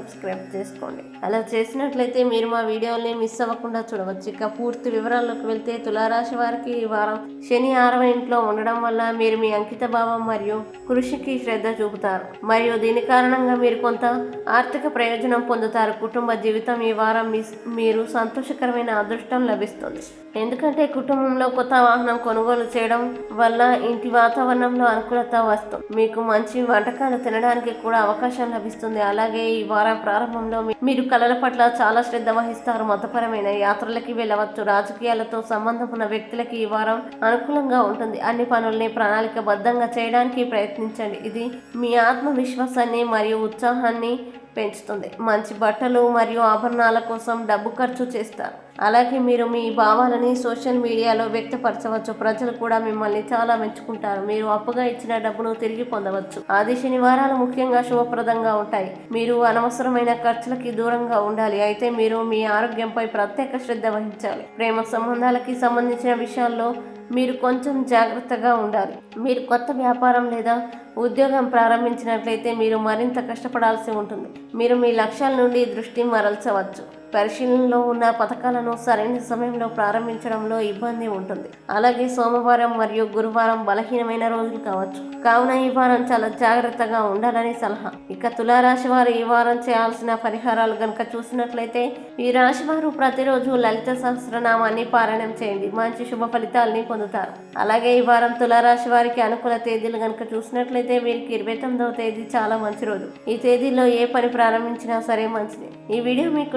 Subscribe చేసుకోండి. అలా చేసినట్లయితే మీరు మా వీడియోని మిస్ అవ్వకుండా చూడవచ్చు. ఇక పూర్తి వివరాల్లోకి వెళ్తే తులారాశి వారికి ఈ వారం శని ఆరవ ఇంట్లో ఉండడం వల్ల మీరు మీ అంకిత భావం మరియు కృషికి శ్రద్ధ చూపుతారు. మరియు దీని కారణంగా మీరు కొంత ఆర్థిక ప్రయోజనం పొందుతారు. కుటుంబ జీవితం ఈ వారం మీ- మీరు సంతోషకరమైన అదృష్టం లభిస్తుంది. ఎందుకంటే కుటుంబంలో కొత్త వాహనం కొనుగోలు చేయడం వల్ల ఇంటి వాతావరణంలో అనుకూలత వస్తుంది మీకు మంచి వంటకాలు తినడానికి కూడా అవకాశం లభిస్తుంది. అలాగే ఈ వారం ప్రారంభంలో మీరు కళల పట్ల చాలా శ్రద్ధ వహిస్తారు. మతపరమైన యాత్రలకి వెళ్ళవచ్చు. రాజకీయాలతో సంబంధం ఉన్న వ్యక్తులకి ఈ వారం అనుకూలంగా ఉంటుంది. అన్ని పనుల్ని ప్రణాళికబద్ధంగా చేయడానికి ప్రయత్నించండి. ఇది మీ ఆత్మవిశ్వాసాన్ని మరియు ఉత్సాహాన్ని పెంచుతుంది. మంచి బట్టలు మరియు ఆభరణాల కోసం డబ్బు ఖర్చు చేస్తారు. అలాగే మీరు మీ భావాలని సోషల్ మీడియాలో వ్యక్తపరచవచ్చు. ప్రజలు కూడా మిమ్మల్ని చాలా మెచ్చుకుంటారు. మీరు అప్పుగా ఇచ్చిన డబ్బును తిరిగి పొందవచ్చు. ఆది శనివారాలు ముఖ్యంగా శుభప్రదంగా ఉంటాయి. మీరు అనవసరమైన ఖర్చులకి దూరంగా ఉండాలి. అయితే మీరు మీ ఆరోగ్యంపై ప్రత్యేక శ్రద్ధ వహించాలి. ప్రేమ సంబంధాలకి సంబంధించిన విషయాల్లో మీరు కొంచెం జాగ్రత్తగా ఉండాలి. మీరు కొత్త వ్యాపారం లేదా ఉద్యోగం ప్రారంభించినట్లయితే మీరు మరింత కష్టపడాల్సి ఉంటుంది. మీరు మీ లక్ష్యాల నుండి దృష్టి మరల్చవచ్చు. పరిశీలనలో ఉన్న పథకాలను సరైన సమయంలో ప్రారంభించడంలో ఇబ్బంది ఉంటుంది. అలాగే సోమవారం మరియు గురువారం బలహీనమైన రోజులు కావచ్చు. కావున ఈ వారం చాలా జాగ్రత్తగా ఉండాలని సలహా. ఇక తులారాశి వారు ఈ వారం చేయాల్సిన పరిహారాలు కనుక చూసినట్లయితే ఈ రాశి వారు ప్రతిరోజు లలిత సహస్రనామాన్ని పారాయణం చేయండి. మంచి శుభ ఫలితాలని పొందుతారు. అలాగే ఈ వారం తులారాశి వారికి అనుకూల తేదీలు కనుక చూసినట్లయితే వీరికి ఇరవై తొమ్మిదవ తేదీ చాలా మంచి రోజు. ఈ తేదీలో ఏ పని ప్రారంభించినా సరే మంచిది. ఈ వీడియో మీకు